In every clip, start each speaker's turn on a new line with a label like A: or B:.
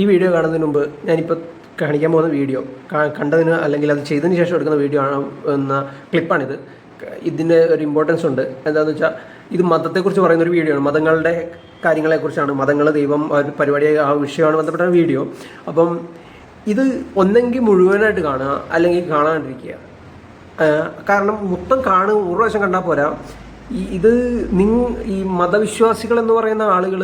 A: ഈ വീഡിയോ കാണുന്നതിന് മുമ്പ് ഞാനിപ്പോൾ കാണിക്കാൻ പോകുന്ന വീഡിയോ കണ്ടതിന് അല്ലെങ്കിൽ അത് ചെയ്തതിന് ശേഷം എടുക്കുന്ന വീഡിയോ ആണ് എന്ന ക്ലിപ്പാണിത്. ഇതിന് ഒരു ഇമ്പോർട്ടൻസ് ഉണ്ട്. എന്താണെന്ന് വെച്ചാൽ ഇത് മതത്തെക്കുറിച്ച് പറയുന്ന ഒരു വീഡിയോ ആണ്. മതങ്ങളുടെ കാര്യങ്ങളെക്കുറിച്ചാണ്. മതങ്ങൾ ദൈവം ഒരു പരിപാടി ആ വിഷയമാണ് ബന്ധപ്പെട്ട വീഡിയോ. അപ്പം ഇത് ഒന്നെങ്കിൽ മുഴുവനായിട്ട് കാണുക അല്ലെങ്കിൽ കാണാണ്ടിരിക്കുക. കാരണം മൊത്തം കാണുക ഒരു പ്രാവശ്യം കണ്ടാൽ പോരാ. ഇത് നിങ് ഈ മതവിശ്വാസികൾ എന്ന് പറയുന്ന ആളുകൾ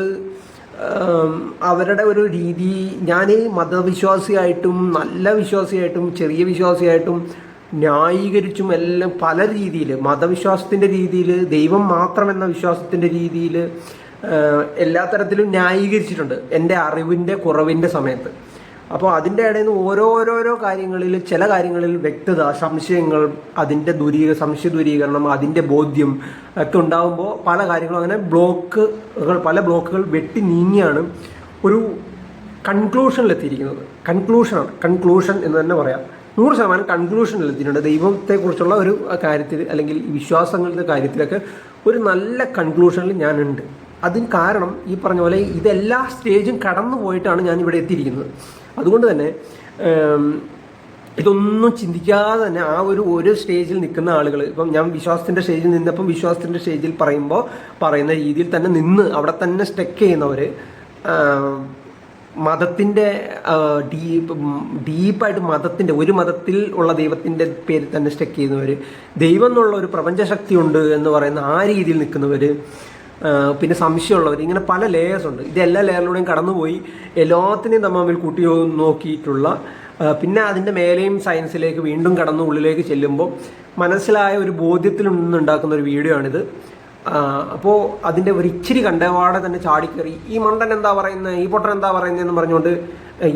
A: അവരുടെ ഒരു രീതി ഞാൻ മതവിശ്വാസിയായിട്ടും നല്ല വിശ്വാസിയായിട്ടും ചെറിയ വിശ്വാസിയായിട്ടും ന്യായീകരിച്ചും എല്ലാം പല രീതിയിൽ മതവിശ്വാസത്തിന്റെ രീതിയിൽ ദൈവം മാത്രം എന്ന വിശ്വാസത്തിന്റെ രീതിയിൽ എല്ലാ തരത്തിലും ന്യായീകരിച്ചിട്ടുണ്ട് എന്റെ അറിവിന്റെ കുറവിന്റെ സമയത്ത്. അപ്പോൾ അതിന്റെ ഇടയിൽ നിന്ന് ഓരോരോരോ കാര്യങ്ങളിൽ ചില കാര്യങ്ങളിൽ വ്യക്തത സംശയങ്ങൾ അതിന്റെ ദുരീ സംശയ ദൂരീകരണം അതിന്റെ ബോധ്യം ഒക്കെ ഉണ്ടാകുമ്പോൾ പല കാര്യങ്ങളും അങ്ങനെ ബ്ലോക്കുകൾ പല ബ്ലോക്കുകൾ വെട്ടി നീങ്ങിയാണ് ഒരു കൺക്ലൂഷനിലെത്തിയിരിക്കുന്നത് കൺക്ലൂഷനാണ് കൺക്ലൂഷൻ എന്ന് തന്നെ പറയാം. നൂറ് ശതമാനം കൺക്ലൂഷനിലെത്തിയിട്ടുണ്ട് ദൈവത്തെക്കുറിച്ചുള്ള ഒരു കാര്യത്തിൽ അല്ലെങ്കിൽ വിശ്വാസങ്ങളുടെ കാര്യത്തിലൊക്കെ ഒരു നല്ല കൺക്ലൂഷനിൽ ഞാനുണ്ട്. അതിന് കാരണം ഈ പറഞ്ഞ പോലെ ഇതെല്ലാ സ്റ്റേജും കടന്നു പോയിട്ടാണ് ഞാൻ ഇവിടെ എത്തിയിരിക്കുന്നത്. അതുകൊണ്ട് തന്നെ ഇതൊന്നും ചിന്തിക്കാതെ തന്നെ ആ ഒരു ഒരു സ്റ്റേജിൽ നിൽക്കുന്ന ആളുകൾ ഇപ്പം ഞാൻ വിശ്വാസത്തിന്റെ സ്റ്റേജിൽ നിന്നപ്പം വിശ്വാസത്തിന്റെ സ്റ്റേജിൽ പറയുമ്പോൾ പറയുന്ന രീതിയിൽ തന്നെ നിന്ന് അവിടെ തന്നെ സ്റ്റെക്ക് ചെയ്യുന്നവർ മതത്തിന്റെ ഡീപ്പ് ഡീപ്പായിട്ട് മതത്തിന്റെ ഒരു മതത്തിൽ ഉള്ള ദൈവത്തിന്റെ പേരിൽ തന്നെ സ്റ്റെക്ക് ചെയ്യുന്നവർ ദൈവം എന്നുള്ള ഒരു പ്രപഞ്ചശക്തി ഉണ്ട് എന്ന് പറയുന്ന ആ രീതിയിൽ നിൽക്കുന്നവർ പിന്നെ സംശയമുള്ളവർ ഇങ്ങനെ പല ലെയേഴ്സ് ഉണ്ട്. ഇത് എല്ലാ ലെയറിലൂടെയും കടന്നുപോയി എല്ലാത്തിനെയും തമ്മിൽ കൂട്ടി നോക്കിയിട്ടുള്ള പിന്നെ അതിന്റെ മേലെയും സയൻസിലേക്ക് വീണ്ടും കടന്നു ഉള്ളിലേക്ക് ചെല്ലുമ്പോൾ മനസ്സിലായ ഒരു ബോധ്യത്തിൽ നിന്നുണ്ടാക്കുന്ന ഒരു വീഡിയോ ആണിത്. അപ്പോൾ അതിന്റെ ഒരു ഇച്ചിരി കണ്ടപാടെ തന്നെ ചാടിക്കറി. ഈ മണ്ടൻ എന്താ പറയുന്നത് ഈ പൊട്ടൻ എന്താ പറയുന്നത് എന്ന് പറഞ്ഞുകൊണ്ട്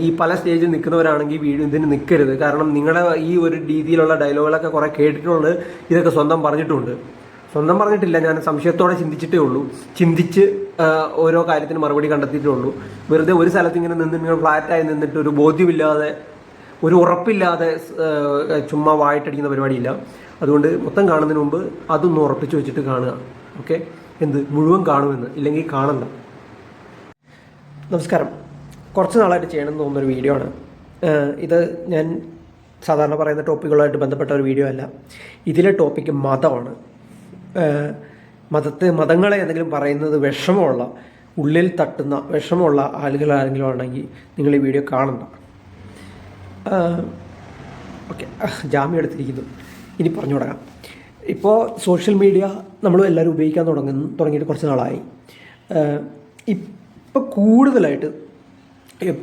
A: ഈ പല സ്റ്റേജിൽ നിൽക്കുന്നവരാണെങ്കിൽ വീഡിയോ ഇതിന് നിൽക്കരുത്. കാരണം നിങ്ങളുടെ ഈ ഒരു രീതിയിലുള്ള ഡയലോഗുകളൊക്കെ കുറേ കേട്ടിട്ടുണ്ട്. ഇതൊക്കെ സ്വന്തം പറഞ്ഞിട്ടുണ്ട്. സ്വന്തം പറഞ്ഞിട്ടില്ല. ഞാൻ സംശയത്തോടെ ചിന്തിച്ചിട്ടേ ഉള്ളൂ. ചിന്തിച്ച് ഓരോ കാര്യത്തിന് മറുപടി കണ്ടെത്തിയിട്ടേ ഉള്ളൂ. വെറുതെ ഒരു സ്ഥലത്ത് ഇങ്ങനെ നിന്ന് ഇങ്ങനെ ഫ്ലാറ്റായി നിന്നിട്ട് ഒരു ബോധ്യമില്ലാതെ ഒരു ഉറപ്പില്ലാതെ ചുമ്മാ വായിട്ടടിക്കുന്ന പരിപാടിയില്ല. അതുകൊണ്ട് മൊത്തം കാണുന്നതിന് മുമ്പ് അതൊന്ന് ഉറപ്പിച്ച് വെച്ചിട്ട് കാണുക. ഓക്കെ? എന്ത്? മുഴുവൻ കാണുമെന്ന്. ഇല്ലെങ്കിൽ കാണണ്ട. നമസ്കാരം. കുറച്ച് നാളായിട്ട് ചെയ്യണമെന്ന് തോന്നുന്നൊരു വീഡിയോ ആണ്. ഇത് ഞാൻ സാധാരണ പറയുന്ന ടോപ്പിക്കുകളായിട്ട് ബന്ധപ്പെട്ട ഒരു വീഡിയോ അല്ല. ഇതിലെ ടോപ്പിക്ക് മതമാണ്. മതത്തെ മതങ്ങളെ എന്തെങ്കിലും പറയുന്നത് വിഷമമുള്ള ഉള്ളിൽ തട്ടുന്ന വിഷമമുള്ള ആളുകൾ ആരെങ്കിലും ആണെങ്കിൽ നിങ്ങൾ ഈ വീഡിയോ കാണണ്ട. ഓക്കെ ജാമ്യം എടുത്തിരിക്കുന്നു. ഇനി പറഞ്ഞു തുടങ്ങാം. ഇപ്പോൾ സോഷ്യൽ മീഡിയ നമ്മൾ എല്ലാവരും ഉപയോഗിക്കാൻ തുടങ്ങുന്നു തുടങ്ങിയിട്ട് കുറച്ച് നാളായി. ഇപ്പോൾ കൂടുതലായിട്ട്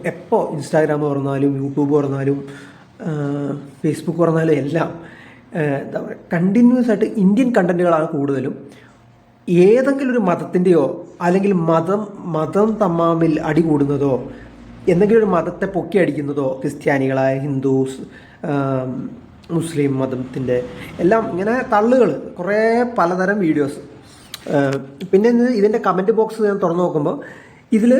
A: എപ്പോൾ ഇൻസ്റ്റാഗ്രാം തുറന്നാലും യൂട്യൂബ് തുറന്നാലും ഫേസ്ബുക്ക് തുറന്നാലും എല്ലാം എന്താ പറയുക കണ്ടിന്യൂസ് ആയിട്ട് ഇന്ത്യൻ കണ്ടന്റുകളാണ് കൂടുതലും. ഏതെങ്കിലും ഒരു മതത്തിന്റെയോ അല്ലെങ്കിൽ മതം മതം തമ്മിൽ അടി കൂടുന്നതോ എന്തെങ്കിലും ഒരു മതത്തെ പൊക്കി അടിക്കുന്നതോ ക്രിസ്ത്യാനികളായ ഹിന്ദുസ് മുസ്ലിം മതത്തിന്റെ എല്ലാം ഇങ്ങനെ തള്ളുകൾ കുറേ പലതരം വീഡിയോസ് പിന്നെ ഇതിന്റെ കമന്റ് ബോക്സ് ഞാൻ തുറന്നു നോക്കുമ്പോൾ ഇതിൽ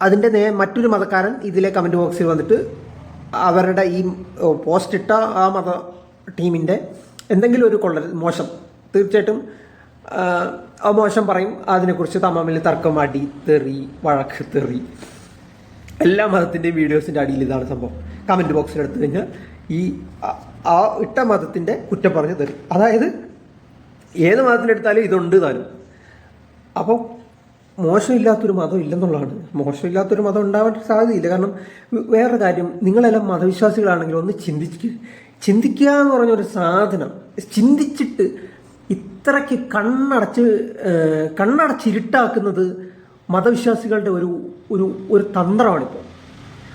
A: അതിന്റെ നേ മറ്റൊരു മതക്കാരൻ ഇതിലെ കമന്റ് ബോക്സിൽ വന്നിട്ട് അവരുടെ ഈ പോസ്റ്റ് ഇട്ട ആ മത ടീമിന്റെ എന്തെങ്കിലും ഒരു കൊള്ള മോശം. തീർച്ചയായിട്ടും മോശം പറയും അതിനെക്കുറിച്ച് തമ്മിൽ തർക്കം അടി തെറി വഴക്ക് തെറി. എല്ലാ മതത്തിന്റെയും വീഡിയോസിന്റെ അടിയിൽ ഇതാണ് സംഭവം. കമന്റ് ബോക്സിൽ എടുത്തു കഴിഞ്ഞാൽ ഈ ആ- ഇട്ട മതത്തിന്റെ കുറ്റം പറഞ്ഞ് തരും അതായത് ഏത് മതത്തിലെടുത്താലും ഇതുണ്ട് താനും. അപ്പോൾ മോശമില്ലാത്തൊരു മതം ഇല്ലെന്നുള്ളതാണ്. മോശമില്ലാത്തൊരു മതം ഉണ്ടാവാൻ സാധ്യതയില്ല. കാരണം വേറെ കാര്യം നിങ്ങളെല്ലാം മതവിശ്വാസികളാണെങ്കിൽ ഒന്ന് ചിന്തിക്കുക ചിന്തിക്കുക എന്ന് പറഞ്ഞൊരു സാധനം. ചിന്തിച്ചിട്ട് ഇത്രയ്ക്ക് കണ്ണടച്ച് കണ്ണടച്ചിരുട്ടാക്കുന്നത് മതവിശ്വാസികളുടെ ഒരു ഒരു ഒരു തന്ത്രമാണിപ്പോൾ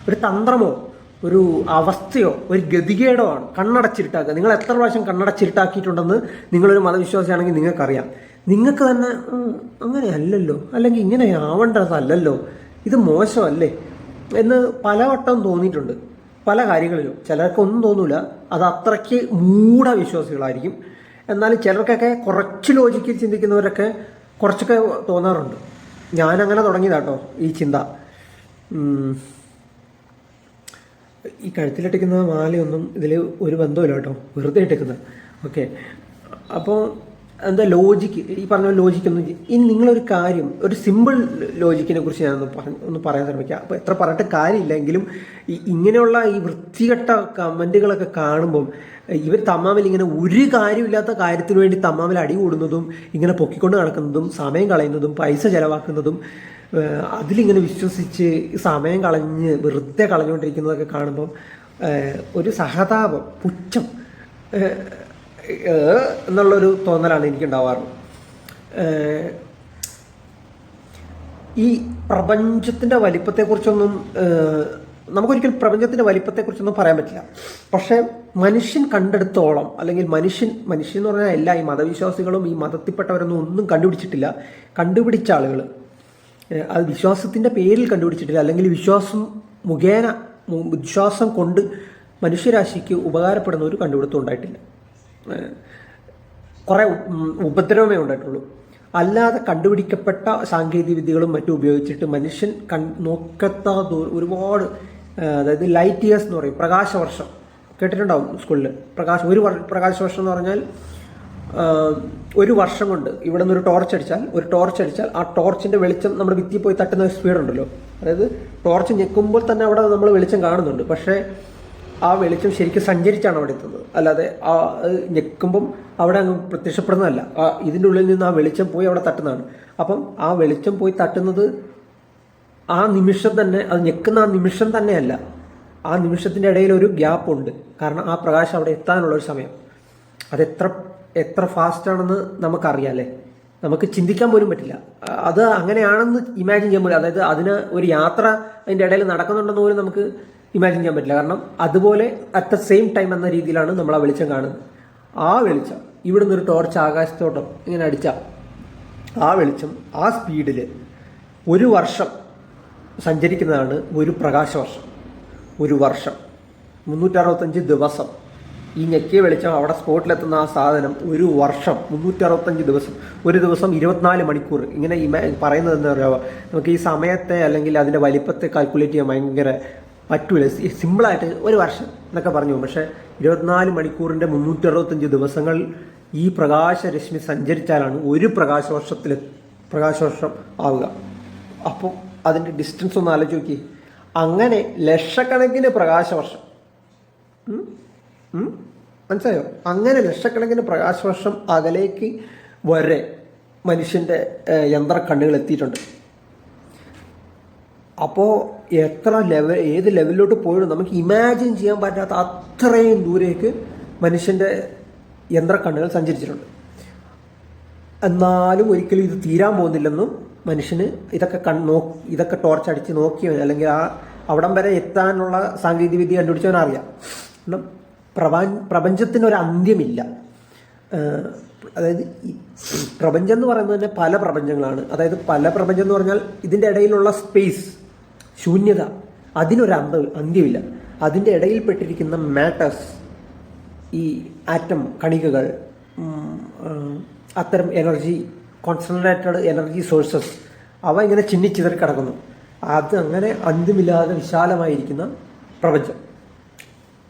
A: ഒരു തന്ത്രമോ ഒരു അവസ്ഥയോ ഒരു ഗതികേടോ ആണ് കണ്ണടച്ചിരുട്ടാക്കുക. നിങ്ങൾ എത്ര പ്രാവശ്യം കണ്ണടച്ചിരുട്ടാക്കിയിട്ടുണ്ടെന്ന് നിങ്ങളൊരു മതവിശ്വാസിയാണെങ്കിൽ നിങ്ങൾക്കറിയാം. നിങ്ങൾക്ക് തന്നെ അങ്ങനെ അല്ലല്ലോ അല്ലെങ്കിൽ ഇങ്ങനെ ആവേണ്ടതല്ലല്ലോ ഇത് മോശമല്ലേ? എന്ന് പലവട്ടം തോന്നിയിട്ടുണ്ട്. പല കാര്യങ്ങളിലും ചിലർക്കൊന്നും തോന്നൂല. അത് അത്രയ്ക്ക് മൂഢവിശ്വാസികളായിരിക്കും. എന്നാൽ ചിലർക്കൊക്കെ കുറച്ച് ലോജിക്കിൽ ചിന്തിക്കുന്നവരൊക്കെ കുറച്ചൊക്കെ തോന്നാറുണ്ട്. ഞാനങ്ങനെ തുടങ്ങിയതാട്ടോ ഈ ചിന്ത. ഈ കഴുത്തിലിട്ടിക്കുന്ന മാലയൊന്നും ഇതിൽ ഒരു ബന്ധമില്ല കേട്ടോ വെറുതെ ഇട്ടിക്കുന്നത് ഓക്കെ. അപ്പോൾ എന്താ ലോജിക്ക് ഈ പറഞ്ഞ ലോജിക്ക് ഒന്ന് ഇനി നിങ്ങളൊരു കാര്യം ഒരു സിമ്പിൾ ലോജിക്കിനെ കുറിച്ച് ഞാനൊന്ന് പറഞ്ഞ് ഒന്ന് പറയാൻ ശ്രമിക്കാം. അപ്പോൾ എത്ര പറഞ്ഞിട്ട് കാര്യമില്ലെങ്കിലും ഈ ഇങ്ങനെയുള്ള ഈ വൃത്തികെട്ട കമന്റുകളൊക്കെ കാണുമ്പം ഇവർ തമ്മാമിൽ ഇങ്ങനെ ഒരു കാര്യമില്ലാത്ത കാര്യത്തിന് വേണ്ടി തമ്മാമിൽ അടി കൂടുന്നതും ഇങ്ങനെ പൊക്കിക്കൊണ്ട് നടക്കുന്നതും സമയം കളയുന്നതും പൈസ ചിലവാക്കുന്നതും അതിലിങ്ങനെ വിശ്വസിച്ച് സമയം കളഞ്ഞ് വെറുതെ കളഞ്ഞുകൊണ്ടിരിക്കുന്നതൊക്കെ കാണുമ്പം ഒരു സഹതാപം പുച്ഛം എന്നുള്ളൊരു തോന്നലാണ് എനിക്കുണ്ടാവാറ്. ഈ പ്രപഞ്ചത്തിന്റെ വലിപ്പത്തെക്കുറിച്ചൊന്നും നമുക്കൊരിക്കലും പ്രപഞ്ചത്തിന്റെ വലിപ്പത്തെക്കുറിച്ചൊന്നും പറയാൻ പറ്റില്ല. പക്ഷേ മനുഷ്യൻ കണ്ടെടുത്തോളം അല്ലെങ്കിൽ മനുഷ്യൻ മനുഷ്യൻ എന്ന് പറഞ്ഞാൽ എല്ലാ ഈ മതവിശ്വാസികളും ഈ മതത്തിൽപ്പെട്ടവരൊന്നും ഒന്നും കണ്ടുപിടിച്ചിട്ടില്ല. കണ്ടുപിടിച്ച ആളുകൾ അത് വിശ്വാസത്തിന്റെ പേരിൽ കണ്ടുപിടിച്ചിട്ടില്ല. അല്ലെങ്കിൽ വിശ്വാസം മുഖേന വിശ്വാസം കൊണ്ട് മനുഷ്യരാശിക്ക് ഉപകാരപ്പെടുന്ന ഒരു കണ്ടുപിടുത്തം ഉണ്ടായിട്ടില്ല. കുറേ ഉപദ്രവമേ ഉണ്ടായിട്ടുള്ളൂ. അല്ലാതെ കണ്ടുപിടിക്കപ്പെട്ട സാങ്കേതിക വിദ്യകളും മറ്റും ഉപയോഗിച്ചിട്ട് മനുഷ്യൻ കൺ നോക്കത്ത ഒരുപാട് അതായത് ലൈറ്റ് ഇയേഴ്സ് എന്ന് പറയും പ്രകാശവർഷം. കേട്ടിട്ടുണ്ടാവും സ്കൂളിൽ പ്രകാശം ഒരു പ്രകാശ വർഷം എന്ന് പറഞ്ഞാൽ ഒരു വർഷം കൊണ്ട് ഇവിടെ നിന്ന് ഒരു ടോർച്ച് അടിച്ചാൽ ഒരു ടോർച്ച് അടിച്ചാൽ ആ ടോർച്ചിന്റെ വെളിച്ചം നമ്മുടെ ഭിത്തി പോയി തട്ടുന്ന സ്പീഡ് ഉണ്ടല്ലോ. അതായത് ടോർച്ച് ഞെക്കുമ്പോൾ തന്നെ അവിടെ നമ്മൾ വെളിച്ചം കാണുന്നുണ്ട്. പക്ഷേ ആ വെളിച്ചം ശരിക്കും സഞ്ചരിച്ചാണ് അവിടെ എത്തുന്നത്. അല്ലാതെ ആ ഞെക്കുമ്പം അവിടെ അങ്ങ് പ്രത്യക്ഷപ്പെടുന്നതല്ല. ആ ഇതിന്റെ ഉള്ളിൽ നിന്ന് ആ വെളിച്ചം പോയി അവിടെ തട്ടുന്നതാണ്. അപ്പം ആ വെളിച്ചം പോയി തട്ടുന്നത് ആ നിമിഷം തന്നെ അത് ഞെക്കുന്ന ആ നിമിഷം തന്നെയല്ല. ആ നിമിഷത്തിന്റെ ഇടയിൽ ഒരു ഗ്യാപ്പ് ഉണ്ട്. കാരണം ആ പ്രകാശം അവിടെ എത്താനുള്ള ഒരു സമയം. അത് എത്ര എത്ര ഫാസ്റ്റ് ആണെന്ന് അല്ലേ? നമുക്ക് ചിന്തിക്കാൻ പോലും പറ്റില്ല. അത് അങ്ങനെയാണെന്ന് ഇമാജിൻ ചെയ്യാൻ പോലും അതായത് അതിന് ഒരു യാത്ര അതിന്റെ ഇടയിൽ നടക്കുന്നുണ്ടെന്ന് പോലും നമുക്ക് ഇമാജിൻ ചെയ്യാൻ പറ്റില്ല. കാരണം അതുപോലെ അറ്റ് ദ സെയിം ടൈം എന്ന രീതിയിലാണ് നമ്മൾ ആ വെളിച്ചം കാണുന്നത്. ആ വെളിച്ചം ഇവിടെ നിന്നൊരു ടോർച്ച് ആകാശത്തോട്ടം ഇങ്ങനെ അടിച്ചാൽ ആ വെളിച്ചം ആ സ്പീഡിൽ ഒരു വർഷം സഞ്ചരിക്കുന്നതാണ് ഒരു പ്രകാശവർഷം. ഒരു വർഷം. മുന്നൂറ്ററുപത്തഞ്ച് ദിവസം. ഈ ഞെക്കിയ വെളിച്ചം അവിടെ സ്പോട്ടിലെത്തുന്ന ആ സാധനം ഒരു വർഷം. മുന്നൂറ്ററുപത്തഞ്ച് ദിവസം. ഒരു ദിവസം ഇരുപത്തിനാല് മണിക്കൂർ. ഇങ്ങനെ ഇമാ പറയുന്നത് എന്താ പറയുക നമുക്ക് ഈ സമയത്തെ അല്ലെങ്കിൽ അതിന്റെ വലിപ്പത്തെ കാൽക്കുലേറ്റ് ചെയ്യാൻ ഭയങ്കര പറ്റൂല. സിമ്പിളായിട്ട് ഒരു വർഷം എന്നൊക്കെ പറഞ്ഞു. പോകും. പക്ഷേ ഇരുപത്തിനാല് മണിക്കൂറിന്റെ മുന്നൂറ്ററുപത്തഞ്ച് ദിവസങ്ങൾ ഈ പ്രകാശരശ്മി സഞ്ചരിച്ചാലാണ് ഒരു പ്രകാശവർഷത്തിൽ പ്രകാശവർഷം ആവുക. അപ്പോൾ അതിന്റെ ഡിസ്റ്റൻസ് ഒന്ന് ആലോചിച്ച് നോക്കി. അങ്ങനെ ലക്ഷക്കണക്കിന് പ്രകാശവർഷം? മനസ്സിലായോ? അങ്ങനെ ലക്ഷക്കണക്കിന് പ്രകാശവർഷം അകലേക്ക് വരെ മനുഷ്യന്റെ യന്ത്രക്കണ്ണുകൾ യന്ത്ര കണ്ണുകൾ എത്തിയിട്ടുണ്ട്. അപ്പോൾ എത്ര ലെവൽ ഏത് ലെവലിലോട്ട് പോയിട്ട് നമുക്ക് ഇമാജിൻ ചെയ്യാൻ പറ്റാത്ത അത്രയും ദൂരേക്ക് മനുഷ്യന്റെ യന്ത്രക്കണ്ണുകൾ സഞ്ചരിച്ചിട്ടുണ്ട്. എന്നാലും ഒരിക്കലും ഇത് തീരാൻ പോകുന്നില്ലെന്നും മനുഷ്യന് ഇതൊക്കെ കൺ ഇതൊക്കെ ടോർച്ച് അടിച്ച് നോക്കിയവൻ അല്ലെങ്കിൽ ആ അവിടം വരെ എത്താനുള്ള സാങ്കേതിക വിദ്യ കണ്ടുപിടിച്ചവൻ അറിയാം. കാരണം പ്രപഞ്ച പ്രപഞ്ചത്തിനൊരു അന്ത്യമില്ല. അതായത് പ്രപഞ്ചം എന്ന് പറയുന്നത് തന്നെ പല പ്രപഞ്ചങ്ങളാണ്. അതായത് പല പ്രപഞ്ചം എന്ന് പറഞ്ഞാൽ ഇതിന്റെ ഇടയിലുള്ള സ്പേസ് ശൂന്യത. അതിനൊരു അന്ത അന്ത്യമില്ല. അതിന്റെ ഇടയിൽപ്പെട്ടിരിക്കുന്ന മാറ്റേഴ്സ് ഈ ആറ്റം കണികകൾ അത്തരം എനർജി കോൺസെൻട്രേറ്റഡ് എനർജി സോഴ്സസ് അവ ഇങ്ങനെ ചിന്നിച്ചിതറി കിടക്കുന്നു. അത് അങ്ങനെ അന്ത്യമില്ലാതെ വിശാലമായിരിക്കുന്ന പ്രപഞ്ചം.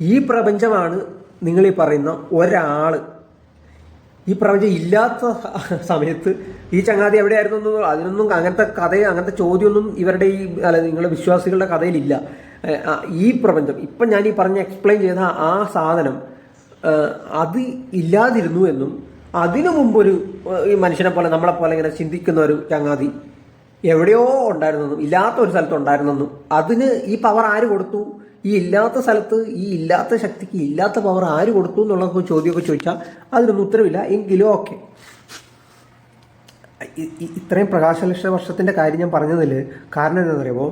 A: ഈ പ്രപഞ്ചമാണ് നിങ്ങളീ പറയുന്ന ഒരാൾ ഈ പ്രപഞ്ചം ഇല്ലാത്ത സമയത്ത് ഈ ചങ്ങാതി എവിടെയായിരുന്നു അതിനൊന്നും അങ്ങനത്തെ കഥ അങ്ങനത്തെ ചോദ്യമൊന്നും ഇവരുടെ ഈ അല്ല നിങ്ങളുടെ വിശ്വാസികളുടെ കഥയിലില്ല. ഈ പ്രപഞ്ചം ഇപ്പം ഞാൻ ഈ പറഞ്ഞ എക്സ്പ്ലെയിൻ ചെയ്ത ആ സാധനം അത് ഇല്ലാതിരുന്നു എന്നും അതിനു മുമ്പൊരു ഈ മനുഷ്യനെ പോലെ നമ്മളെ പോലെ ഇങ്ങനെ ചിന്തിക്കുന്ന ഒരു ചങ്ങാതി എവിടെയോ ഉണ്ടായിരുന്നെന്നും ഇല്ലാത്ത ഒരു സ്ഥലത്ത് ഉണ്ടായിരുന്നെന്നും അതിന് ഈ പവർ ആര് കൊടുത്തു? ഈ ഇല്ലാത്ത സ്ഥലത്ത് ഈ ഇല്ലാത്ത ശക്തിക്ക് ഇല്ലാത്ത പവർ ആര് കൊടുത്തു എന്നുള്ള ചോദ്യമൊക്കെ ചോദിച്ചാൽ അതിനൊന്നും ഉത്തരവില്ല എങ്കിലും ഓക്കെ ഇത്രയും പ്രകാശലക്ഷ വർഷത്തിന്റെ കാര്യം ഞാൻ പറഞ്ഞതിൽ കാരണം എന്താണെന്ന് പറയുമ്പോൾ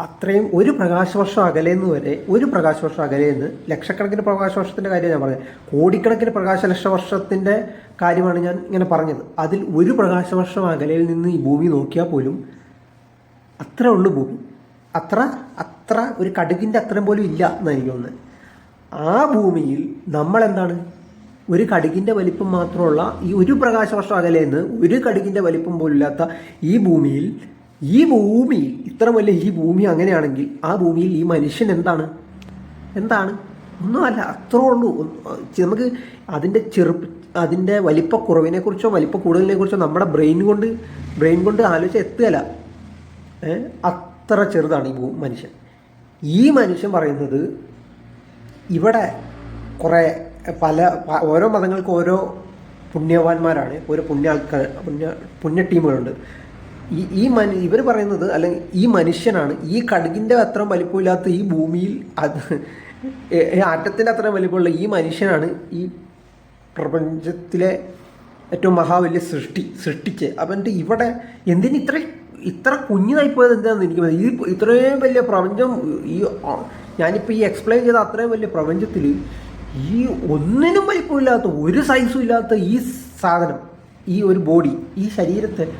A: അത്രയും ഒരു പ്രകാശവർഷം അകലേന്ന് വരെ ഒരു പ്രകാശവർഷം അകലേന്ന് ലക്ഷക്കണക്കിന് പ്രകാശവർഷത്തിന്റെ കാര്യം ഞാൻ പറഞ്ഞത്. കോടിക്കണക്കിന് പ്രകാശലക്ഷ വർഷത്തിന്റെ കാര്യമാണ് ഞാൻ ഇങ്ങനെ പറഞ്ഞത്. അതിൽ ഒരു പ്രകാശവർഷം അകലയിൽ നിന്ന് ഈ ഭൂമി നോക്കിയാൽ പോലും അത്ര ഉള്ളൂ ഭൂമി. അത്ര അത്ര ഒരു കടുകിന്റെ അത്രയും പോലും ഇല്ല എന്നായിരിക്കും ഒന്ന് ആ ഭൂമിയിൽ നമ്മൾ എന്താണ്? ഒരു കടുകിന്റെ വലിപ്പം മാത്രമുള്ള ഈ ഒരു പ്രകാശവർഷം നിന്ന് ഒരു കടുകിന്റെ വലിപ്പം പോലില്ലാത്ത ഈ ഭൂമിയിൽ ഈ ഭൂമിയിൽ ഇത്ര വലിയ ഈ ഭൂമി അങ്ങനെയാണെങ്കിൽ ആ ഭൂമിയിൽ ഈ മനുഷ്യൻ എന്താണ്? എന്താണ്? ഒന്നുമല്ല അത്രേ ഉള്ളൂ. നമുക്ക് അതിന്റെ ചെറു അതിന്റെ വലിപ്പക്കുറവിനെക്കുറിച്ചോ വലിപ്പ കൂടുതലിനെ കുറിച്ചോ നമ്മുടെ ബ്രെയിൻ കൊണ്ട് ബ്രെയിൻ കൊണ്ട് ആലോചിച്ച് എത്തുകയല്ല. അത്ര ചെറുതാണ് ഈ മനുഷ്യൻ. ഈ മനുഷ്യൻ പറയുന്നത് ഇവിടെ കുറേ പല ഓരോ മതങ്ങൾക്ക് ഓരോ പുണ്യവാന്മാരാണ് ഓരോ പുണ്യ ആൾക്കാർ പുണ്യ പുണ്യ ടീമുകളുണ്ട്. ഈ ഈ മനു ഇവർ പറയുന്നത് അല്ലെങ്കിൽ ഈ മനുഷ്യനാണ് ഈ കടുകിന്റെ അത്ര വലിപ്പമില്ലാത്ത ഈ ഭൂമിയിൽ അത് ആറ്റത്തിന്റെ അത്ര വലിപ്പമുള്ള ഈ മനുഷ്യനാണ് ഈ പ്രപഞ്ചത്തിലെ ഏറ്റവും മഹാവല്യ സൃഷ്ടി സൃഷ്ടിച്ച്. അപ്പം എന്നിട്ട് ഇവിടെ എന്തിന് ഇത്ര ഇത്ര കുഞ്ഞുതായി പോയത് എന്താണെന്ന് എനിക്ക് ഈ ഇത്രയും വലിയ പ്രപഞ്ചം ഈ ഞാനിപ്പോൾ ഈ എക്സ്പ്ലെയിൻ ചെയ്ത അത്രയും വലിയ പ്രപഞ്ചത്തിൽ ഈ ഒന്നിനും വലിപ്പമില്ലാത്ത ഒരു സൈസും ഇല്ലാത്ത ഈ സാധനം ഈ ഒരു ബോഡി ഈ ശരീരത്തെ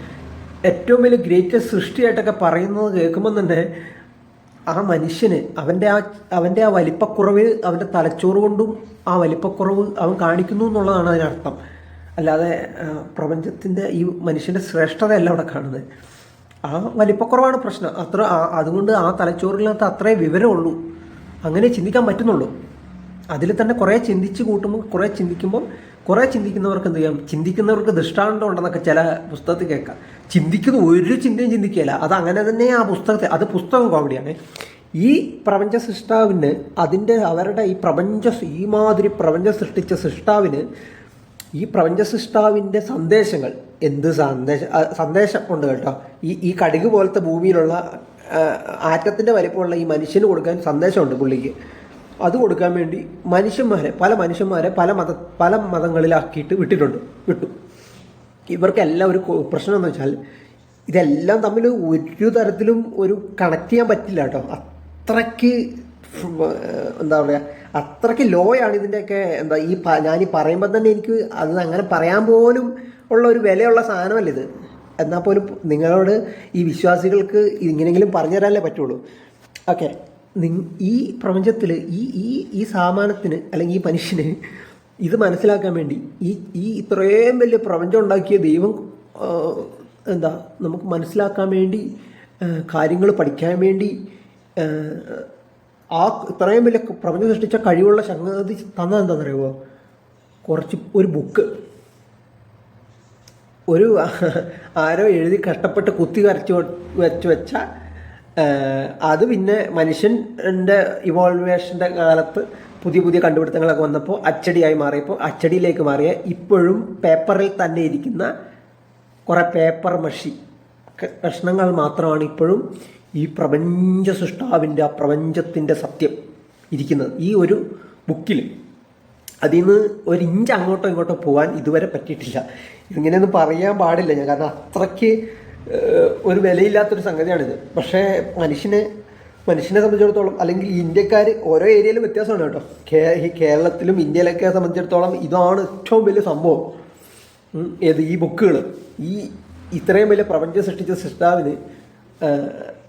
A: ഏറ്റവും വലിയ ഗ്രേറ്റസ്റ്റ് സൃഷ്ടിയായിട്ടൊക്കെ പറയുന്നത് കേൾക്കുമ്പോൾ തന്നെ ആ മനുഷ്യന് അവന്റെ ആ അവന്റെ ആ വലിപ്പക്കുറവ് അവന്റെ തലച്ചോറ് കൊണ്ടും ആ വലിപ്പക്കുറവ് അവൻ കാണിക്കുന്നു എന്നുള്ളതാണ് അതിനർത്ഥം അല്ലാതെ പ്രപഞ്ചത്തിന്റെ ഈ മനുഷ്യന്റെ ശ്രേഷ്ഠതയല്ല അവിടെ കാണുന്നത്. ആ വലിപ്പക്കുറവാണ് പ്രശ്നം. അത്ര അതുകൊണ്ട് ആ തലച്ചോറിനകത്ത് അത്രേ വിവരമുള്ളൂ. അങ്ങനെ ചിന്തിക്കാൻ പറ്റുന്നുള്ളൂ. അതിൽ തന്നെ കുറേ ചിന്തിച്ച് കൂട്ടുമ്പോൾ കുറേ ചിന്തിക്കുമ്പോൾ കുറേ ചിന്തിക്കുന്നവർക്ക് എന്ത് ചെയ്യാം? ചിന്തിക്കുന്നവർക്ക് ദൃഷ്ടാന്തം ഉണ്ടെന്നൊക്കെ ചില പുസ്തകത്തിൽ കേൾക്കാം. ചിന്തിക്കുന്ന ഒരു ചിന്തയും ചിന്തിക്കുകയില്ല. അത് അങ്ങനെ തന്നെ ആ പുസ്തകത്തെ അത് പുസ്തകം കോമഡിയാണ്. ഈ പ്രപഞ്ച സൃഷ്ടാവിന് അതിന്റെ അവരുടെ ഈ പ്രപഞ്ച ഈ മാതിരി പ്രപഞ്ചം സൃഷ്ടിച്ച സൃഷ്ടാവിന് ഈ പ്രപഞ്ച സൃഷ്ടാവിന്റെ സന്ദേശങ്ങൾ എന്ത് സന്ദേശം സന്ദേശം ഉണ്ട് കേട്ടോ. ഈ ഈ കടുക് പോലത്തെ ഭൂമിയിലുള്ള ആറ്റത്തിന്റെ വലിപ്പമുള്ള ഈ മനുഷ്യന് കൊടുക്കാൻ സന്ദേശമുണ്ട് പുള്ളിക്ക്. അത് കൊടുക്കാൻ വേണ്ടി മനുഷ്യന്മാരെ പല മനുഷ്യന്മാരെ പല മത പല മതങ്ങളിലാക്കിയിട്ട് വിട്ടിട്ടുണ്ട് വിട്ടു. ഇവർക്കെല്ലാം ഒരു പ്രശ്നം എന്ന് വെച്ചാൽ ഇതെല്ലാം തമ്മിൽ ഒരു തരത്തിലും ഒരു കണക്ട് ചെയ്യാൻ പറ്റില്ല കേട്ടോ. അത്രയ്ക്ക് എന്താ പറയുക അത്രയ്ക്ക് ലോ ആണ് ഇതിന്റെയൊക്കെ എന്താ ഈ ഞാൻ ഈ പറയുമ്പോൾ തന്നെ എനിക്ക് അത് അങ്ങനെ പറയാൻ പോലും ഉള്ള ഒരു വിലയുള്ള സാധനമല്ല ഇത്. എന്നാൽ പോലും നിങ്ങളോട് ഈ വിശ്വാസികൾക്ക് ഇങ്ങനെങ്കിലും പറഞ്ഞു തരാനല്ലേ പറ്റുള്ളൂ. ഓക്കെ ഈ പ്രപഞ്ചത്തിൽ ഈ ഈ ഈ സാമാനത്തിന് അല്ലെങ്കിൽ ഈ മനുഷ്യന് ഇത് മനസ്സിലാക്കാൻ വേണ്ടി ഈ ഈ ഇത്രയും വലിയ പ്രപഞ്ചം ഉണ്ടാക്കിയ ദൈവം എന്താ നമുക്ക് മനസ്സിലാക്കാൻ വേണ്ടി കാര്യങ്ങൾ പഠിക്കാൻ വേണ്ടി ആ, ഇത്രയും വലിയ പ്രപഞ്ചം സൃഷ്ടിച്ച കഴിവുള്ള സംഗതി തന്നത് എന്താണെന്നറിയുമോ കുറച്ച് ഒരു ബുക്ക്. ഒരു ആരോ എഴുതി കഷ്ടപ്പെട്ട് കുത്തി വരച്ച് വെച്ച് വെച്ച അത് പിന്നെ മനുഷ്യന്റെ ഇവോൾവേഷന്റെ കാലത്ത് പുതിയ പുതിയ കണ്ടുപിടുത്തങ്ങളൊക്കെ വന്നപ്പോൾ അച്ചടിയായി മാറിയപ്പോൾ അച്ചടിയിലേക്ക് മാറിയ ഇപ്പോഴും പേപ്പറിൽ തന്നെ ഇരിക്കുന്ന കുറേ പേപ്പർ മഷി കഷ്ണങ്ങൾ മാത്രമാണ് ഇപ്പോഴും ഈ പ്രപഞ്ച സൃഷ്ടാവിന്റെ ആ പ്രപഞ്ചത്തിന്റെ സത്യം ഇരിക്കുന്നത്. ഈ ഒരു ബുക്കിൽ അതിൽ നിന്ന് ഒരു ഇഞ്ച് അങ്ങോട്ടോ ഇങ്ങോട്ടോ പോകാൻ ഇതുവരെ പറ്റിയിട്ടില്ല. ഇങ്ങനെയൊന്നും പറയാൻ പാടില്ല ഞാൻ. കാരണം അത്രയ്ക്ക് ഒരു വിലയില്ലാത്തൊരു സംഗതിയാണിത്. പക്ഷേ മനുഷ്യനെ മനുഷ്യനെ സംബന്ധിച്ചിടത്തോളം അല്ലെങ്കിൽ ഇന്ത്യക്കാർ ഓരോ ഏരിയയിലും വ്യത്യാസമാണ് കേട്ടോ. കേ കേരളത്തിലും ഇന്ത്യയിലൊക്കെ സംബന്ധിച്ചിടത്തോളം ഇതാണ് ഏറ്റവും വലിയ സംഭവം. ഏത് ഈ ബുക്കുകൾ ഈ ഇത്രയും വലിയ പ്രപഞ്ചം സൃഷ്ടിച്ച സൃഷ്ടാവിന്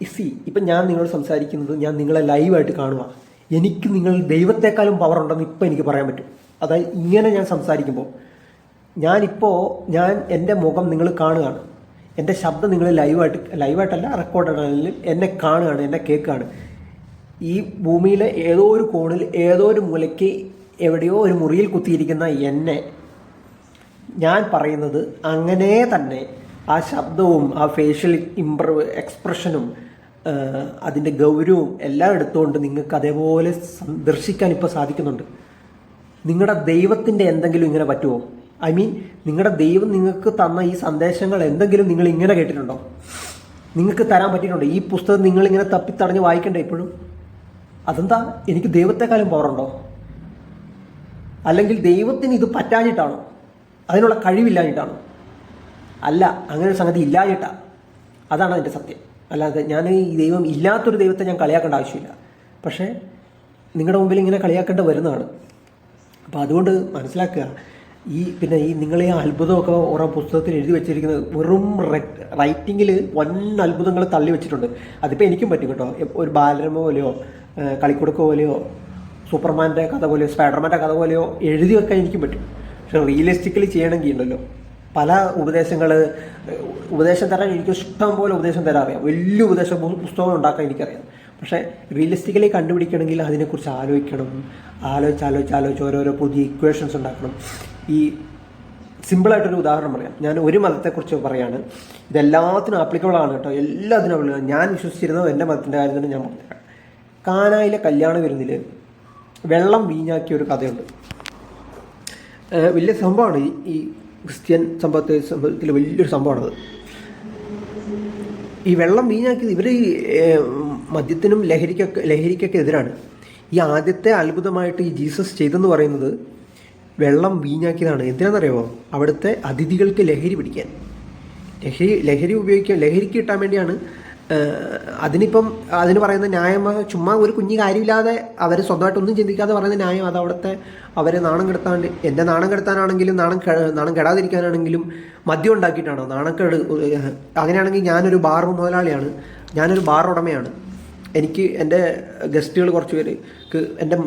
A: ഇസി ഇപ്പം ഞാൻ നിങ്ങളോട് സംസാരിക്കുന്നത് ഞാൻ നിങ്ങളെ ലൈവായിട്ട് കാണുക എനിക്ക് നിങ്ങൾ ദൈവത്തെക്കാളും പവർ ഉണ്ടെന്ന് ഇപ്പം എനിക്ക് പറയാൻ പറ്റും. അതായത് ഇങ്ങനെ ഞാൻ സംസാരിക്കുമ്പോൾ ഞാനിപ്പോൾ ഞാൻ എന്റെ മുഖം നിങ്ങൾ കാണുകയാണ്. എന്റെ ശബ്ദം നിങ്ങൾ ലൈവായിട്ട് ലൈവായിട്ടല്ല റെക്കോർഡാണെങ്കിലും എന്നെ കാണുകയാണ് എന്നെ കേൾക്കുകയാണ്. ഈ ഭൂമിയിലെ ഏതോ ഒരു കോണിൽ ഏതോ ഒരു മൂലയ്ക്ക് എവിടെയോ ഒരു മുറിയിൽ കുത്തിയിരിക്കുന്ന എന്നെ ഞാൻ പറയുന്നത് അങ്ങനെ തന്നെ ആ ശബ്ദവും ആ ഫേഷ്യൽ ഇംപ്രവ് എക്സ്പ്രഷനും അതിന്റെ ഗൗരവവും എല്ലാം എടുത്തുകൊണ്ട് നിങ്ങൾക്ക് അതേപോലെ ദർശിക്കാൻ ഇപ്പോൾ സാധിക്കുന്നുണ്ട്. നിങ്ങളുടെ ദൈവത്തിന്റെ എന്തെങ്കിലും ഇങ്ങനെ പറ്റുമോ ഐ മീൻ നിങ്ങളുടെ ദൈവം നിങ്ങൾക്ക് തന്ന ഈ സന്ദേശങ്ങൾ എന്തെങ്കിലും നിങ്ങൾ ഇങ്ങനെ കേട്ടിട്ടുണ്ടോ? നിങ്ങൾക്ക് തരാൻ പറ്റിയിട്ടുണ്ടോ? ഈ പുസ്തകം നിങ്ങളിങ്ങനെ തപ്പിത്തടഞ്ഞ് വായിക്കണ്ടേ ഇപ്പോഴും? അതെന്താ? എനിക്ക് ദൈവത്തെക്കാളും പവറുണ്ടോ അല്ലെങ്കിൽ ദൈവത്തിന് ഇത് പറ്റാഞ്ഞിട്ടാണോ? അതിനുള്ള കഴിവില്ലാഞ്ഞിട്ടാണോ? അല്ല അങ്ങനെ ഒരു സംഗതി ഇല്ലാഞ്ഞിട്ടാ. അതാണ് അതിന്റെ സത്യം. അല്ലാതെ ഞാൻ ഈ ദൈവം ഇല്ലാത്തൊരു ദൈവത്തെ ഞാൻ കളിയാക്കേണ്ട ആവശ്യമില്ല. പക്ഷേ നിങ്ങളുടെ മുമ്പിൽ ഇങ്ങനെ കളിയാക്കേണ്ട വരുന്നതാണ്. അപ്പോൾ അതുകൊണ്ട് മനസ്സിലാക്കുക ഈ പിന്നെ ഈ നിങ്ങൾ ഈ അത്ഭുതമൊക്കെ ഓരോ പുസ്തകത്തിൽ എഴുതി വെച്ചിരിക്കുന്നത് വെറും റൈറ്റിങ്ങിൽ വൻ അത്ഭുതങ്ങൾ തള്ളി വെച്ചിട്ടുണ്ട്. അതിപ്പോൾ എനിക്കും പറ്റും കേട്ടോ. ഒരു ബാലരമ പോലെയോ കളിക്കുടുക്ക പോലെയോ സൂപ്പർമാന്റെ കഥ പോലെയോ സ്പൈഡർമാന്റെ കഥ പോലെയോ എഴുതി വെക്കാൻ എനിക്കും പറ്റും. പക്ഷെ റിയലിസ്റ്റിക്കലി ചെയ്യണമെങ്കിൽ ഉണ്ടല്ലോ. പല ഉപദേശങ്ങൾ ഉപദേശം തരാൻ എനിക്ക് ഇഷ്ടം പോലെ ഉപദേശം തരാൻ അറിയാം. വലിയ ഉപദേശ പുസ്തകം ഉണ്ടാക്കാൻ എനിക്കറിയാം. പക്ഷേ റിയലിസ്റ്റിക്കലി കണ്ടുപിടിക്കണമെങ്കിൽ അതിനെക്കുറിച്ച് ആലോചിക്കണം. ആലോചിച്ച് ആലോചിച്ച് ആലോചിച്ച് ഓരോരോ പുതിയ ഇക്വേഷൻസ് ഉണ്ടാക്കണം. ഈ സിമ്പിളായിട്ടൊരു ഉദാഹരണം പറയാം. ഞാൻ ഒരു മതത്തെക്കുറിച്ച് പറയാണ്. ഇതെല്ലാത്തിനും ആപ്ലിക്കബിൾ ആണ് കേട്ടോ. എല്ലാത്തിനും ആപ്ലിക്കബിൾ ഞാൻ വിശ്വസിച്ചിരുന്നത് എന്റെ മതത്തിന്റെ കാര്യം തന്നെ ഞാൻ പറഞ്ഞുതരാം. കാനായിലെ കല്യാണ വിരുന്നിൽ വെള്ളം വീഞ്ഞാക്കിയ ഒരു കഥയുണ്ട്. വലിയ സംഭവമാണ് ഈ ക്രിസ്ത്യൻ സംഭവത്തെ സംഭവത്തിൽ വലിയൊരു സംഭവമാണത്. ഈ വെള്ളം വീഞ്ഞാക്കിയത് ഇവർ ഈ മദ്യത്തിനും ലഹരിക്കൊക്കെ ലഹരിക്കൊക്കെ എതിരാണ്. ഈ ആദ്യത്തെ അത്ഭുതമായിട്ട് ഈ ജീസസ് ചെയ്തെന്ന് പറയുന്നത് വെള്ളം വീഞ്ഞാക്കിയതാണ്. എന്തിനാണെന്നറിയാമോ അവിടുത്തെ അതിഥികൾക്ക് ലഹരി പിടിക്കാൻ. ലഹരി ലഹരി ഉപയോഗിക്കാൻ ലഹരിക്ക് കിട്ടാൻ വേണ്ടിയാണ് അതിനിപ്പം അതിന് പറയുന്ന ന്യായം ചുമ്മാ ഒരു കുഞ്ഞു കാര്യമില്ലാതെ അവർ സ്വന്തമായിട്ടൊന്നും ചിന്തിക്കാതെ പറയുന്ന ന്യായം അത് അവിടുത്തെ അവരെ നാണം കെടുത്താണ്ട് എന്റെ നാണം കെടുത്താനാണെങ്കിലും നാണം നാണം കെടാതിരിക്കാനാണെങ്കിലും മദ്യം ഉണ്ടാക്കിയിട്ടാണോ? നാണക്കേട് അങ്ങനെയാണെങ്കിൽ ഞാനൊരു ബാർ മുതലാളിയാണ്. ഞാനൊരു ബാർ ഉടമയാണ്. എനിക്ക് എന്റെ ഗസ്റ്റുകൾ കുറച്ച് പേർക്ക് എന്റെ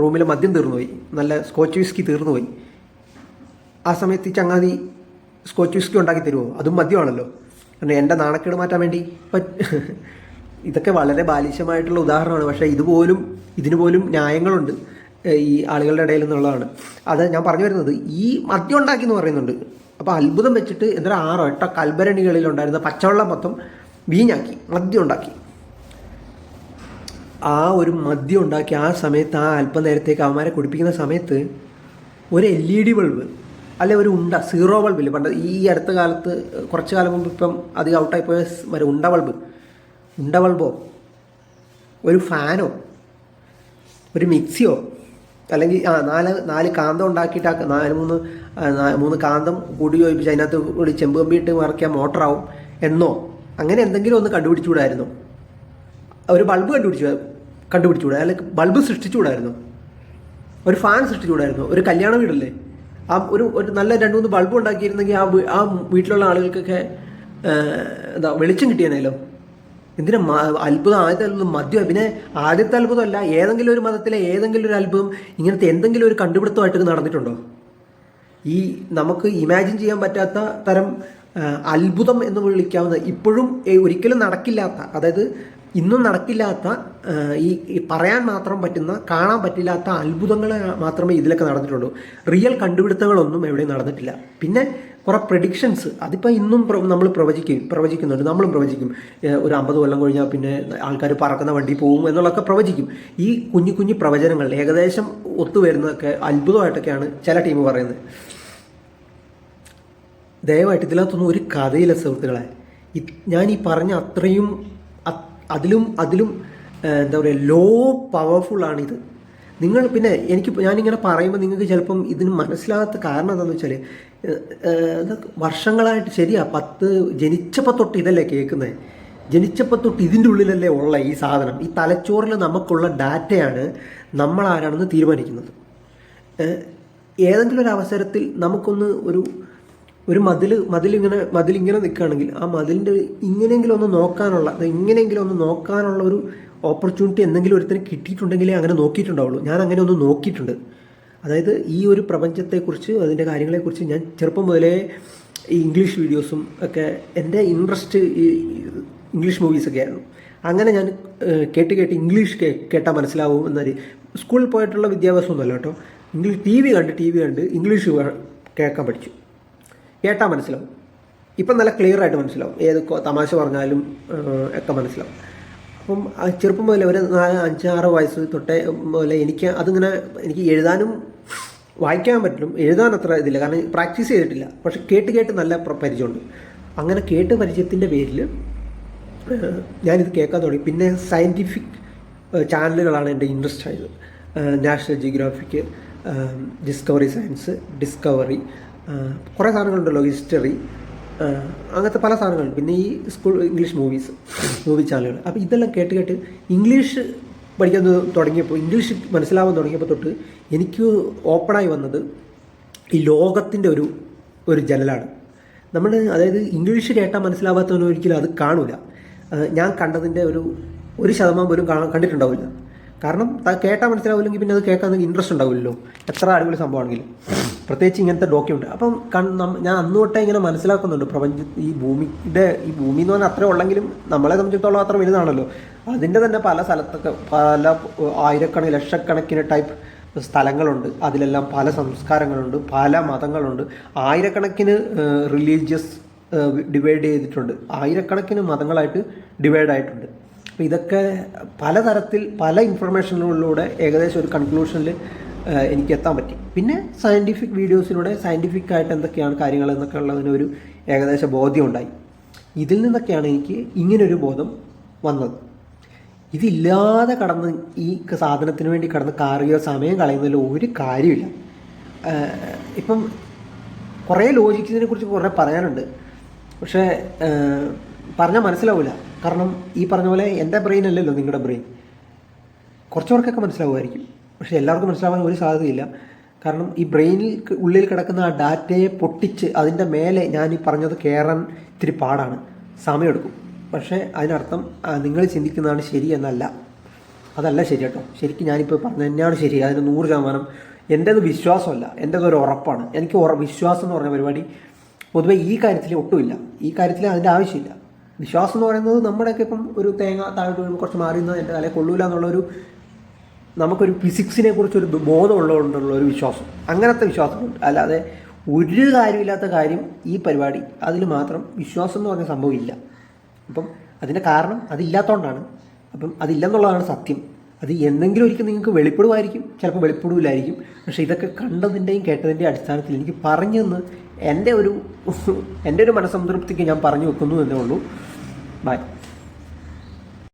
A: റൂമിൽ മദ്യം തീർന്നുപോയി നല്ല സ്കോച്ച് വിസ്കി തീർന്നുപോയി ആ സമയത്ത് ചങ്ങാതി സ്കോച്ച് വിസ്കി ഉണ്ടാക്കി തരുമോ അതും മദ്യമാണല്ലോ. കാരണം എന്റെ നാണക്കേട് മാറ്റാൻ വേണ്ടി ഇതൊക്കെ വളരെ ബാലിശമായിട്ടുള്ള ഉദാഹരണമാണ്. പക്ഷേ ഇതുപോലും ഇതിനു പോലും ന്യായങ്ങളുണ്ട് ഈ ആളുകളുടെ ഇടയിൽ നിന്നുള്ളതാണ്. അത് ഞാൻ പറഞ്ഞു വരുന്നത് ഈ മദ്യം ഉണ്ടാക്കി എന്ന് പറയുന്നുണ്ട്. അപ്പോൾ അത്ഭുതം വെച്ചിട്ട് എന്തൊരു ആറോ എട്ടോ കൽഭരണികളിൽ ഉണ്ടായിരുന്ന പച്ചവെള്ളം മൊത്തം വീഞ്ഞാക്കി മദ്യം ഉണ്ടാക്കി. ആ ഒരു മദ്യം ഉണ്ടാക്കി ആ സമയത്ത് ആ അല്പനേരത്തേക്ക് അവന്മാരെ കുടിപ്പിക്കുന്ന സമയത്ത് ഒരു എൽ ഇ ഡി ബൾബ് അല്ലെ ഒരു ഉണ്ട സീറോ ബൾബില്ല? പണ്ട് ഈ അടുത്ത കാലത്ത് കുറച്ച് കാലം മുമ്പ് ഇപ്പം അധികം ഔട്ടായി പോയ ഒരു ഉണ്ട ബൾബ്. ഉണ്ട ബൾബോ? ഒരു ഫാനോ? ഒരു മിക്സിയോ? അല്ലെങ്കിൽ ആ നാല് നാല് കാന്തം ഉണ്ടാക്കിയിട്ട് ആ നാല് മൂന്ന് മൂന്ന് കാന്തം കൂടി ചോദിപ്പിച്ച് അതിനകത്ത് കൂടി ചെമ്പ് കമ്പിയിട്ട് മറക്കിയാൽ മോട്ടറാവും എന്നോ? അങ്ങനെ എന്തെങ്കിലും ഒന്ന് കണ്ടുപിടിച്ചുകൂടായിരുന്നു? ഒരു ബൾബ് കണ്ടുപിടിച്ചു. കണ്ടുപിടിച്ചുകൂടാ? അല്ലെങ്കിൽ ബൾബ് സൃഷ്ടിച്ചുകൂടായിരുന്നു? ഒരു ഫാൻ സൃഷ്ടിച്ചുകൂടായിരുന്നു? ഒരു കല്യാണ വീടല്ലേ? ആ ഒരു ഒരു നല്ല രണ്ട് മൂന്ന് ബൾബ് ഉണ്ടാക്കിയിരുന്നെങ്കിൽ ആ ആ വീട്ടിലുള്ള ആളുകൾക്കൊക്കെ എന്താ വെളിച്ചം കിട്ടിയേനല്ലോ എന്തിനാ അത്ഭുതം ആദ്യത്തെ അത്ഭുതം മദ്യം? പിന്നെ ആദ്യത്തെ അത്ഭുതമല്ല ഏതെങ്കിലും ഒരു മതത്തിലെ ഏതെങ്കിലും ഒരു അത്ഭുതം ഇങ്ങനത്തെ എന്തെങ്കിലും ഒരു കണ്ടുപിടുത്തമായിട്ട് നടന്നിട്ടുണ്ടോ? ഈ നമുക്ക് ഇമാജിൻ ചെയ്യാൻ പറ്റാത്ത തരം അത്ഭുതം എന്ന് വിളിക്കാവുന്ന ഇപ്പോഴും ഒരിക്കലും നടക്കില്ലാത്ത അതായത് ഇന്നും നടക്കില്ലാത്ത ഈ പറയാൻ മാത്രം പറ്റുന്ന കാണാൻ പറ്റില്ലാത്ത അത്ഭുതങ്ങൾ മാത്രമേ ഇതിലൊക്കെ നടന്നിട്ടുള്ളൂ. റിയൽ കണ്ടുപിടുത്തങ്ങളൊന്നും എവിടെയും നടന്നിട്ടില്ല. പിന്നെ കുറേ പ്രഡിക്ഷൻസ് അതിപ്പോൾ ഇന്നും നമ്മൾ പ്രവചിക്കും പ്രവചിക്കുന്നുണ്ട് നമ്മളും പ്രവചിക്കും. ഒരു അമ്പത് കൊല്ലം കഴിഞ്ഞാൽ പിന്നെ ആൾക്കാർ പറക്കുന്ന വണ്ടി പോകും എന്നുള്ളതൊക്കെ പ്രവചിക്കും. ഈ കുഞ്ഞു കുഞ്ഞു പ്രവചനങ്ങൾ ഏകദേശം ഒത്തുവരുന്നതൊക്കെ അത്ഭുതമായിട്ടൊക്കെയാണ് ചില ടീം പറയുന്നത്. ദയവായിട്ട് ഇതിനകത്തൊന്നും ഒരു കഥയില്ല സുഹൃത്തുക്കളെ. ഞാൻ ഈ പറഞ്ഞ അത്രയും അതിലും അതിലും എന്താ പറയുക ലോ പവർഫുള്ളാണിത് നിങ്ങൾ പിന്നെ എനിക്ക് ഞാനിങ്ങനെ പറയുമ്പോൾ നിങ്ങൾക്ക് ചിലപ്പം ഇതിന് മനസ്സിലാകാത്ത കാരണം എന്താണെന്ന് വെച്ചാൽ വർഷങ്ങളായിട്ട് ശരിയാ പത്ത് ജനിച്ചപ്പോൾ തൊട്ട് ഇതല്ലേ കേൾക്കുന്നത് ജനിച്ചപ്പോൾ തൊട്ട് ഇതിന്റെ ഉള്ളിലല്ലേ ഉള്ള ഈ സാധനം. ഈ തലച്ചോറിൽ നമുക്കുള്ള ഡാറ്റയാണ് നമ്മൾ ആരാണെന്ന് തീരുമാനിക്കുന്നത് ഏതെങ്കിലും ഒരു അവസരത്തിൽ നമുക്കൊന്ന് ഒരു ഒരു മതിൽ മതിലിങ്ങനെ മതിലിങ്ങനെ നിൽക്കുകയാണെങ്കിൽ ആ മതിലിന്റെ ഇങ്ങനെയെങ്കിലും ഒന്ന് നോക്കാനുള്ള ഇങ്ങനെയെങ്കിലും ഒന്ന് നോക്കാനുള്ള ഒരു ഓപ്പർച്യൂണിറ്റി എന്തെങ്കിലും ഒരുത്തിന് കിട്ടിയിട്ടുണ്ടെങ്കിലേ അങ്ങനെ നോക്കിയിട്ടുണ്ടാവുള്ളൂ. ഞാൻ അങ്ങനെ ഒന്ന് നോക്കിയിട്ടുണ്ട്. അതായത് ഈ ഒരു പ്രപഞ്ചത്തെക്കുറിച്ച് അതിന്റെ കാര്യങ്ങളെക്കുറിച്ച് ഞാൻ ചെറുപ്പം മുതലേ ഈ ഇംഗ്ലീഷ് വീഡിയോസും ഒക്കെ എന്റെ ഇൻട്രസ്റ്റ് ഈ ഇംഗ്ലീഷ് മൂവീസൊക്കെ ആയിരുന്നു. അങ്ങനെ ഞാൻ കേട്ട് കേട്ട് ഇംഗ്ലീഷ് കേട്ടാൽ മനസ്സിലാവും എന്നൊരു സ്കൂളിൽ പോയിട്ടുള്ള വിദ്യാഭ്യാസമൊന്നുമല്ല കേട്ടോ. ഇംഗ്ലീഷ് ടി വി കണ്ട് ടി വി കണ്ട് ഇംഗ്ലീഷ് കേൾക്കാൻ പഠിച്ചു. കേട്ടാൽ മനസ്സിലാവും. ഇപ്പം നല്ല ക്ലിയർ ആയിട്ട് മനസ്സിലാവും. ഏത് തമാശ പറഞ്ഞാലും ഒക്കെ മനസ്സിലാവും. അപ്പം ചെറുപ്പം മുതലേ ഒരു നാല് അഞ്ചാറ് വയസ്സ് തൊട്ടേ മുതലേ എനിക്ക് അതിങ്ങനെ എനിക്ക് എഴുതാനും വായിക്കാൻ പറ്റും എഴുതാൻ അത്ര ഇതില്ല. കാരണം പ്രാക്ടീസ് ചെയ്തിട്ടില്ല. പക്ഷെ കേട്ട് കേട്ട് നല്ല പ്ര- പരിചയമുണ്ട്. അങ്ങനെ കേട്ട് പരിചയത്തിന്റെ പേരിൽ ഞാനിത് കേൾക്കാൻ തുടങ്ങി. പിന്നെ സയന്റിഫിക് ചാനലുകളാണ് എന്റെ ഇൻട്രസ്റ്റ് ആയത്. National Geographic Discovery Science Discovery കുറേ സാധനങ്ങളുണ്ടല്ലോ ഹിസ്റ്ററി അങ്ങനത്തെ പല സാധനങ്ങളുണ്ട്. പിന്നെ ഈ സ്കൂൾ ഇംഗ്ലീഷ് മൂവീസ് മൂവി ചാനലുകൾ. അപ്പോൾ ഇതെല്ലാം കേട്ട് കേട്ട് ഇംഗ്ലീഷ് പഠിക്കാൻ തുടങ്ങിയപ്പോൾ ഇംഗ്ലീഷ് മനസ്സിലാവാൻ തുടങ്ങിയപ്പോൾ തൊട്ട് എനിക്ക് ഓപ്പണായി വന്നത് ഈ ലോകത്തിന്റെ ഒരു ഒരു ജനലാണ്. നമ്മൾ അതായത് ഇംഗ്ലീഷ് കേട്ടാൽ മനസ്സിലാവാത്തവനൊരിക്കലും അത് കാണില്ല ഞാൻ കണ്ടതിന്റെ ഒരു ഒരു ശതമാനം പോലും കണ്ടിട്ടുണ്ടാവില്ല. കാരണം കേട്ടാൽ മനസ്സിലാവില്ലെങ്കിൽ പിന്നെ അത് കേൾക്കാൻ ഇൻട്രസ്റ്റ് ഉണ്ടാവില്ലല്ലോ. എത്ര അടിപൊളി സംഭവമാണെങ്കിലും പ്രത്യേകിച്ച് ഇങ്ങനത്തെ ഡോക്യുമെന്റ് അപ്പം ഞാൻ അന്ന് തൊട്ടേ ഇങ്ങനെ മനസ്സിലാക്കുന്നുണ്ട്. പ്രപഞ്ച ഈ ഭൂമിയുടെ ഈ ഭൂമി എന്ന് പറഞ്ഞാൽ അത്രേ ഉള്ളെങ്കിലും നമ്മളെ സംബന്ധിച്ചിടത്തോളം അത്ര വലുതാണല്ലോ. അതിന്റെ തന്നെ പല സ്ഥലത്തൊക്കെ പല ആയിരക്കണക്കിന് ലക്ഷക്കണക്കിന് ടൈപ്പ് സ്ഥലങ്ങളുണ്ട്. അതിലെല്ലാം പല സംസ്കാരങ്ങളുണ്ട് പല മതങ്ങളുണ്ട്. ആയിരക്കണക്കിന് റിലീജിയസ് ഡിവൈഡ് ചെയ്തിട്ടുണ്ട്. ആയിരക്കണക്കിന് മതങ്ങളായിട്ട് ഡിവൈഡ് ആയിട്ടുണ്ട്. അപ്പോൾ ഇതൊക്കെ പലതരത്തിൽ പല ഇൻഫർമേഷനുകളിലൂടെ ഏകദേശം ഒരു കൺക്ലൂഷനിൽ എനിക്ക് എത്താൻ പറ്റി. പിന്നെ സയന്റിഫിക് വീഡിയോസിലൂടെ സയന്റിഫിക് ആയിട്ട് എന്തൊക്കെയാണ് കാര്യങ്ങൾ എന്നൊക്കെ ഉള്ളതിനൊരു ഏകദേശ ബോധ്യം ഉണ്ടായി ഇതിൽ നിന്നൊക്കെയാണ് എനിക്ക് ഇങ്ങനൊരു ബോധം വന്നത്. ഇതില്ലാതെ കടന്ന് ഈ സാധനത്തിന് വേണ്ടി കടന്ന് കാറുകയോ സമയം കളയുന്നതിൽ ഒരു കാര്യമില്ല. ഇപ്പം കുറേ ലോജിക്സിനെ കുറിച്ച് കുറേ പറയാനുണ്ട്. പക്ഷേ പറഞ്ഞാൽ മനസ്സിലാവില്ല കാരണം ഈ പറഞ്ഞ പോലെ എന്റെ ബ്രെയിൻ അല്ലല്ലോ നിങ്ങളുടെ ബ്രെയിൻ കുറച്ചവർക്കൊക്കെ മനസ്സിലാവുമായിരിക്കും. പക്ഷേ എല്ലാവർക്കും മനസ്സിലാവാൻ ഒരു സാധ്യതയില്ല. കാരണം ഈ ബ്രെയിനിൽ ഉള്ളിൽ കിടക്കുന്ന ആ ഡാറ്റയെ പൊട്ടിച്ച് അതിന്റെ മേലെ ഞാൻ ഈ പറഞ്ഞത് കയറാൻ ഇത്തിരി പാടാണ്. സമയമെടുക്കും. പക്ഷേ അതിനർത്ഥം നിങ്ങൾ ചിന്തിക്കുന്നതാണ് ശരി എന്നല്ല. അതല്ല ശരി കേട്ടോ ശരിക്കും ഞാനിപ്പോൾ പറഞ്ഞത് തന്നെയാണ് ശരി. അതിന് നൂറ് ശതമാനം എന്റേത് വിശ്വാസമല്ല. എന്റേത് ഒരു ഉറപ്പാണ്. എനിക്ക് വിശ്വാസം എന്ന് പറഞ്ഞ പരിപാടി പൊതുവേ ഈ കാര്യത്തിൽ ഒട്ടുമില്ല. ഈ കാര്യത്തിൽ അതിന്റെ ആവശ്യമില്ല. വിശ്വാസം എന്ന് പറയുന്നത് നമ്മുടെയൊക്കെ ഇപ്പം ഒരു തേങ്ങ താഴോട്ട് വീഴുമ്പോൾ കുറച്ച് മാറി നിന്ന് എന്റെ തലയിൽ കൊള്ളൂല എന്നുള്ളൊരു നമുക്കൊരു ഫിസിക്സിനെ കുറിച്ചൊരു ബോധമുള്ളതുകൊണ്ടുള്ള ഒരു വിശ്വാസം. അങ്ങനത്തെ വിശ്വാസമുണ്ട്. അല്ലാതെ ഒരു കാര്യമില്ലാത്ത കാര്യം ഈ പരിപാടി അതിൽ മാത്രം വിശ്വാസം എന്ന് പറഞ്ഞ സംഭവം ഇല്ല അപ്പം അതിന്റെ കാരണം അതില്ലാത്തതുകൊണ്ടാണ് അപ്പം അതില്ലെന്നുള്ളതാണ് സത്യം. അത് എന്തെങ്കിലും ഒരിക്കൽ നിങ്ങൾക്ക് വെളിപ്പെടുമായിരിക്കും. ചിലപ്പോൾ വെളിപ്പെടില്ലായിരിക്കും പക്ഷേ ഇതൊക്കെ കണ്ടതിന്റെയും കേട്ടതിന്റെയും അടിസ്ഥാനത്തിൽ എനിക്ക് പറഞ്ഞു തന്ന് എന്റെ ഒരു എന്റെ ഒരു മനസ്സംതൃപ്തിക്ക് ഞാൻ പറഞ്ഞു വെക്കുന്നു എന്നേ ഉള്ളൂ. ബൈ